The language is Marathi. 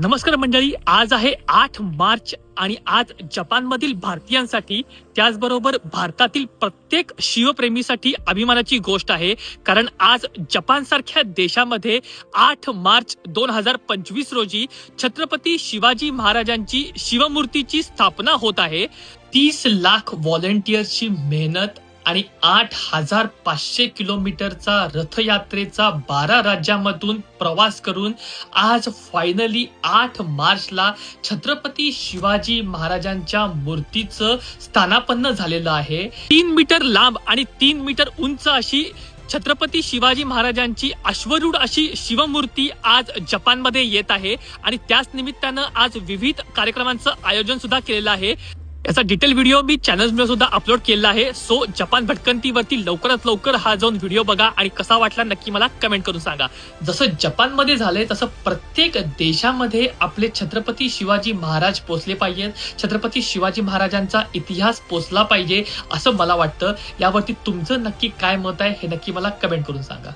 नमस्कार मंडळी आज आहे आठ मार्च आणि आज जपानमधील भारतीयांसाठी त्याचबरोबर भारतातील प्रत्येक शिवप्रेमीसाठी अभिमानाची गोष्ट आहे कारण आज जपानसारख्या देशामध्ये आठ मार्च दोन हजार पंचवीस रोजी छत्रपती शिवाजी महाराजांची शिवमूर्तीची स्थापना होत आहे. तीस लाख व्हॉलेंटियर्सची मेहनत आणि आठ हजार पाचशे किलोमीटरचा रथयात्रेचा बारा राज्यामधून प्रवास करून आज फायनली आठ मार्चला छत्रपती शिवाजी महाराजांच्या मूर्तीचं स्थानापन्न झालेलं आहे. तीन मीटर लांब आणि तीन मीटर उंच अशी छत्रपती शिवाजी महाराजांची अश्वरूढ अशी शिवमूर्ती आज जपानमध्ये येत आहे आणि त्याच निमित्तानं आज विविध कार्यक्रमांचं आयोजन सुद्धा केलेलं आहे. याचा डिटेल व्हिडिओ मी चॅनल सुद्धा अपलोड केला आहे. सो जपान भटकंतीवरती लवकरात लवकर हा जाऊन व्हिडिओ बघा आणि कसा वाटला नक्की मला कमेंट करून सांगा. जसं जपानमध्ये झालंय तसं प्रत्येक देशामध्ये आपले छत्रपती शिवाजी महाराज पोचले पाहिजेत. छत्रपती शिवाजी महाराजांचा इतिहास पोचला पाहिजे असं मला वाटतं. यावरती तुमचं नक्की काय मत आहे हे नक्की मला कमेंट करून सांगा.